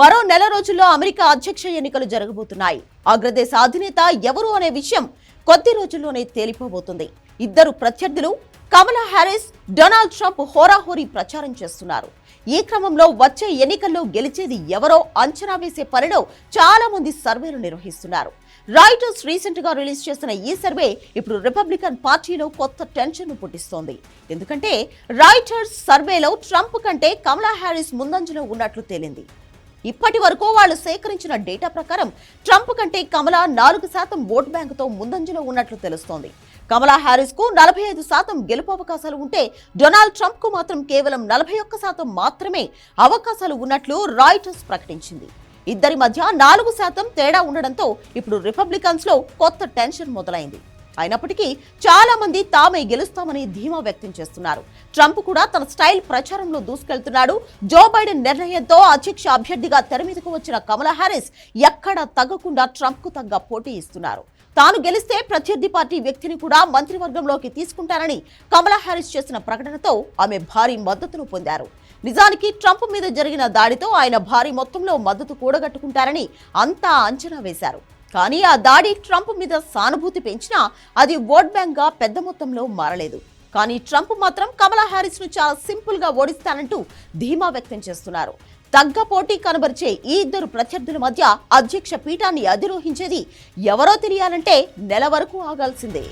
మరో నెల రోజుల్లో అమెరికా అధ్యక్ష ఎన్నికలు జరగబోతున్నాయి. అగ్రదేశ అధినేత ఎవరు అనే విషయం కొద్ది రోజుల్లోనే తేలిపోబోతుంది. ఇద్దరు ప్రత్యర్థులు కమలా హ్యారిస్ డొనాల్డ్ ట్రంప్ హోరాహోరీ ప్రచారం చేస్తున్నారు. ఈ క్రమంలో వచ్చే ఎన్నికల్లో గెలిచేది ఎవరో అంచనా వేసే పనిలో చాలా మంది సర్వేలు నిర్వహిస్తున్నారు. రాయిటర్స్ రీసెంట్గా రిలీజ్ చేసిన ఈ సర్వే ఇప్పుడు రిపబ్లికన్ పార్టీలో కొత్త టెన్షన్ పుట్టిస్తోంది. ఎందుకంటే రాయిటర్స్ సర్వేలో ట్రంప్ కంటే కమలా హ్యారిస్ ముందంజలో ఉన్నట్లు తేలింది. ఇప్పటి వరకు వాళ్ళు సేకరించిన డేటా ప్రకారం ట్రంప్ కంటే కమలా నాలుగు శాతం ఓట్ బ్యాంకుతో ముందంజలో ఉన్నట్లు తెలుస్తోంది. కమలా హారిస్కు నలభై ఐదు శాతం గెలుపు అవకాశాలు ఉంటే డొనాల్డ్ ట్రంప్కు మాత్రం కేవలం నలభై ఒక్క శాతం మాత్రమే అవకాశాలు ఉన్నట్లు రాయిటర్స్ ప్రకటించింది. ఇద్దరి మధ్య నాలుగు శాతం తేడా ఉండడంతో ఇప్పుడు రిపబ్లికన్స్లో కొత్త టెన్షన్ మొదలైంది. అయినప్పటికీ చాలా మంది తామే గెలుస్తామని ధీమా వ్యక్తం చేస్తున్నారు. ట్రంప్ కూడా తన స్టైల్ ప్రచారంలో దూసుకెళ్తున్నాడు. జో బైడెన్ నిర్ణయంతో అధ్యక్ష అభ్యర్థిగా తెర మీదకు వచ్చిన కమలా హారిస్ ఎక్కడా తగ్గకుండా ట్రంప్కు తగ్గ పోటీ ఇస్తున్నారు. తాను గెలిస్తే ప్రత్యర్థి పార్టీ వ్యక్తిని కూడా మంత్రివర్గంలోకి తీసుకుంటారని కమలా హారిస్ చేసిన ప్రకటనతో ఆమె భారీ మద్దతును పొందారు. నిజానికి ట్రంప్ మీద జరిగిన దాడితో ఆయన భారీ మొత్తంలో మద్దతు కూడగట్టుకుంటారని అంతా అంచనా వేశారు. కానీ ఆ దాడి ట్రంప్ మీద సానుభూతి పెంచినా అది ఓట్ బ్యాంక్గా పెద్ద మొత్తంలో మారలేదు. కానీ ట్రంప్ మాత్రం కమలా హ్యారిస్ను చాలా సింపుల్గా ఓడిస్తానంటూ ధీమా వ్యక్తం చేస్తున్నారు. తగ్గ పోటీ కనబరిచే ఈ ఇద్దరు ప్రత్యర్థుల మధ్య అధ్యక్ష పీఠాన్ని అధిరోహించేది ఎవరో తెలియాలంటే నెల వరకు ఆగాల్సిందే.